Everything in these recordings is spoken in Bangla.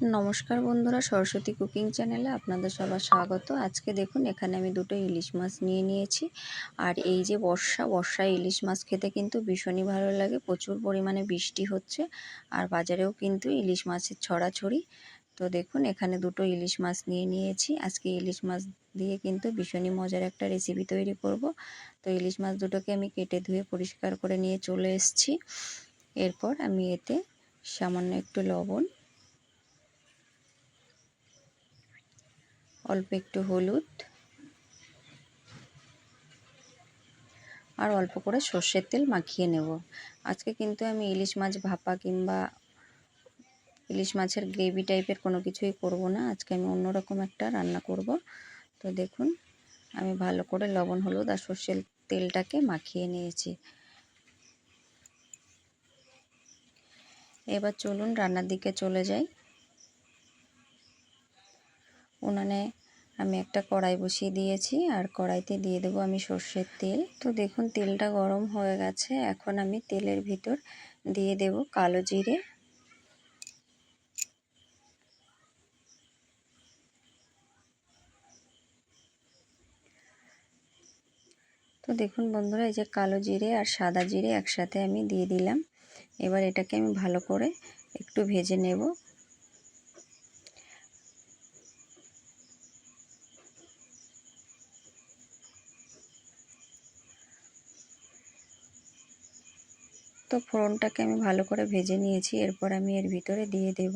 নমস্কার বন্ধুরা, সরস্বতী কুকিং চ্যানেলে আপনাদের সবার স্বাগত। আজকে দেখুন, এখানে আমি দুটো ইলিশ মাছ নিয়ে নিয়েছি। আর এই যে বর্ষা, বর্ষায় ইলিশ মাছ খেতে কিন্তু ভীষণই ভালো লাগে। প্রচুর পরিমাণে বৃষ্টি হচ্ছে আর বাজারেও কিন্তু ইলিশ মাছের ছড়াছড়ি। তো দেখুন, এখানে দুটো ইলিশ মাছ নিয়ে নিয়েছি। আজকে ইলিশ মাছ দিয়ে কিন্তু ভীষণই মজার একটা রেসিপি তৈরি করব। তো ইলিশ মাছ দুটোকে আমি কেটে ধুয়ে পরিষ্কার করে নিয়ে চলে এসেছি। এরপর আমি এতে সামান্য একটু লবণ অল্প একটু হলুদ। আর অল্প করে সর্ষের তেল মাখিয়ে নেব। আজকে কিন্তু আমি ইলিশ মাছ ভাপা কিংবা ইলিশ মাছের গ্রেভি টাইপের কোনো কিছুই করব না। আজকে আমি অন্যরকম একটা রান্না করব। তো দেখুন, আমি ভালো করে লবণ, হলুদ আর সর্ষের তেলটাকে মাখিয়ে নিয়েছি। এবার চলুন রান্নার দিকে চলে যাই। উনানে আমি একটা কড়াই বসিয়ে দিয়েছি, আর কড়াইতে দিয়ে দেবো আমি সর্ষের তেল। তো দেখুন, তেলটা গরম হয়ে গেছে। এখন আমি তেলের ভিতর দিয়ে দেব কালো জিরে। তো দেখুন বন্ধুরা, এই যে কালো জিরে আর সাদা জিরে একসাথে আমি দিয়ে দিলাম। এবার এটাকে আমি ভালো করে একটু ভেজে নেব। তো ফোড়নটাকে আমি ভালো করে ভেজে নিয়েছি। এরপর আমি এর ভিতরে দিয়ে দেব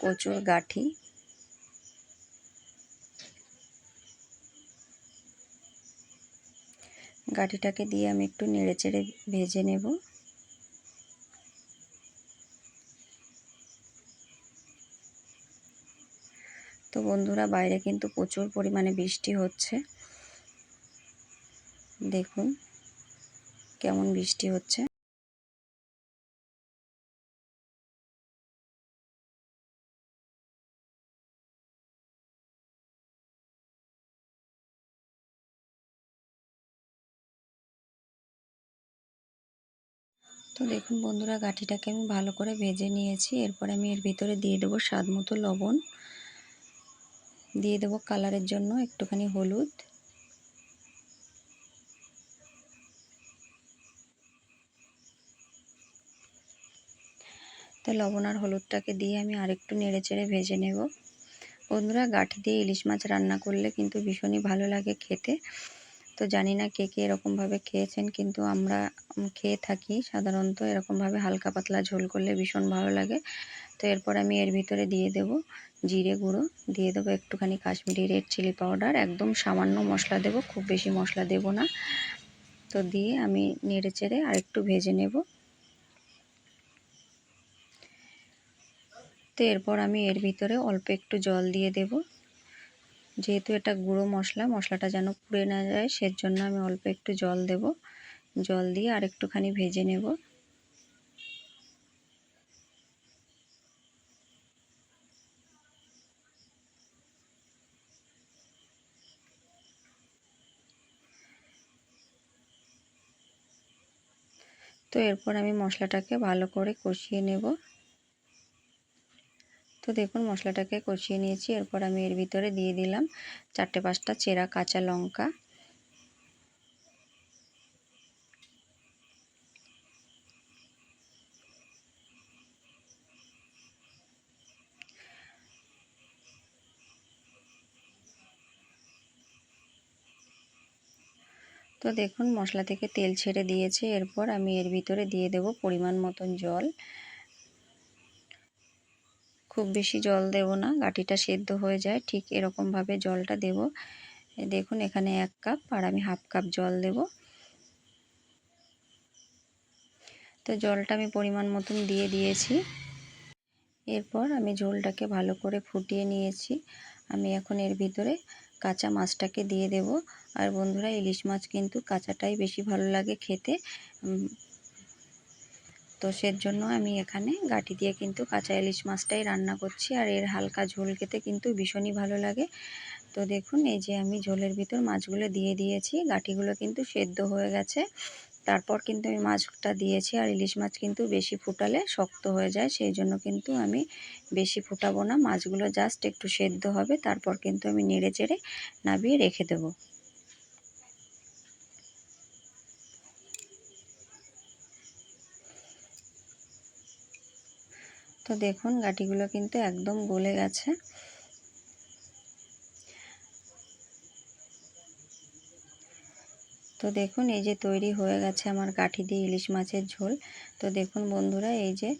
কচুর গাঠি। গাঠিটাকে দিয়ে আমি একটু নেড়ে চেড়ে ভেজে নেব। তো বন্ধুরা, বাইরে কিন্তু প্রচুর পরিমাণে বৃষ্টি হচ্ছে। দেখুন কেমন বৃষ্টি হচ্ছে। তো দেখুন বন্ধুরা, গাঠিটাকে আমি ভালো করে ভেজে নিয়েছি। এরপর আমি এর ভিতরে দিয়ে দেবো স্বাদ মতো লবণ। দিয়ে দেবো কালারের জন্য একটুখানি হলুদ। তো লবণ আর হলুদটাকে দিয়ে আমি আরেকটু নেড়ে চেড়ে ভেজে নেব। বন্ধুরা, গাঠি দিয়ে ইলিশ মাছ রান্না করলে কিন্তু ভীষণই ভালো লাগে খেতে। তো জানি না কে কে এরকমভাবে খেয়েছেন, কিন্তু আমরা খেয়ে থাকি সাধারণত। এরকমভাবে হালকা পাতলা ঝোল করলে ভীষণ ভালো লাগে। তো এরপর আমি এর ভিতরে দিয়ে দেব জিরে গুঁড়ো। দিয়ে দেবো একটুখানি কাশ্মীরি রেড চিলি পাউডার। একদম সামান্য মশলা দেব, খুব বেশি মশলা দেব না। তো দিয়ে আমি নেড়ে চেড়ে আর একটু ভেজে নেব। তো এরপর আমি এর ভিতরে অল্প একটু জল দিয়ে দেব। যেহেতু এটা গুঁড়ো মশলা, মশলাটা যেন পুড়ে না যায়, সেজন্য আমি অল্প একটু জল দেব। জল দিয়ে আর একটুখানি ভেজে নেব। তো এরপর আমি মশলাটাকে ভালো করে কষিয়ে নেব। তো দেখুন, মশলাটাকে কষিয়ে নিয়েছি। এরপর আমি এর ভিতরে দিয়ে দিলাম চারটে পাঁচটা চেরা কাঁচা লঙ্কা। তো দেখুন, মশলা থেকে তেল ছেড়ে দিয়েছে। এরপর আমি এর ভিতরে দিয়ে দেব পরিমাণ মতন জল। খুব বেশি জল দেব না গাটিটা সেদ্ধ হয়ে যায়, ঠিক এরকমভাবে জলটা দেব। দেখুন এখানে এক কাপ, আর আমি হাফ কাপ জল দেব। তো জলটা আমি পরিমাণ মতন দিয়ে দিয়েছি। এরপর আমি ঝোলটাকে ভালো করে ফুটিয়ে নিয়েছি। আমি এখন এর ভিতরে কাঁচা মাছটাকে দিয়ে দেব। আর বন্ধুরা, ইলিশ মাছ কিন্তু কাঁচাটাই বেশি ভালো লাগে খেতে। তো সের জন্য আমি এখানে গাটি দিয়ে কিন্তু কাঁচা ইলিশ মাছটাই রান্না করছি। আর এর হালকা ঝোল খেতে কিন্তু ভীষণই ভালো লাগে। তো দেখুন, এই যে আমি ঝোলের ভিতর মাছগুলো দিয়ে দিয়েছি। গাটিগুলো কিন্তু সেদ্ধ হয়ে গেছে। তারপর কিন্তু আমি মাছটা দিয়েছি। আর ইলিশ মাছ কিন্তু বেশি ফুটালে শক্ত হয়ে যায়। সেই জন্য কিন্তু আমি বেশি ফুটাবো না। মাছগুলো জাস্ট একটু সেদ্ধ হবে। তারপর কিন্তু আমি নেড়ে চেড়ে নাবিয়ে রেখে দেবো। তো দেখুন গাটিগুলো কিন্তু একদম গলে গেছে। তো দেখুন, এই যে তৈরি হয়ে গেছে আমার কাঠি দিয়ে ইলিশ মাছের ঝোল। তো দেখুন বন্ধুরা, এই যে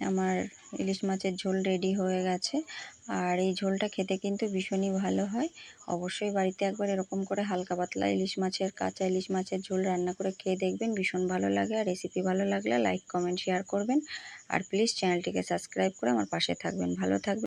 আমার ইলিশ মাছের ঝোল রেডি হয়ে গেছে। আর এই ঝোলটা খেতে কিন্তু ভীষণই ভালো হয়। অবশ্যই বাড়িতে একবার এরকম করে হালকা পাতলা ইলিশ মাছের, কাঁচা ইলিশ মাছের ঝোল রান্না করে খেয়ে দেখবেন, ভীষণ ভালো লাগে। আর রেসিপি ভালো লাগলে লাইক কমেন্ট শেয়ার করবেন। আর প্লিজ চ্যানেলটিকে সাবস্ক্রাইব করে আমার পাশে থাকবেন। ভালো থাকবেন।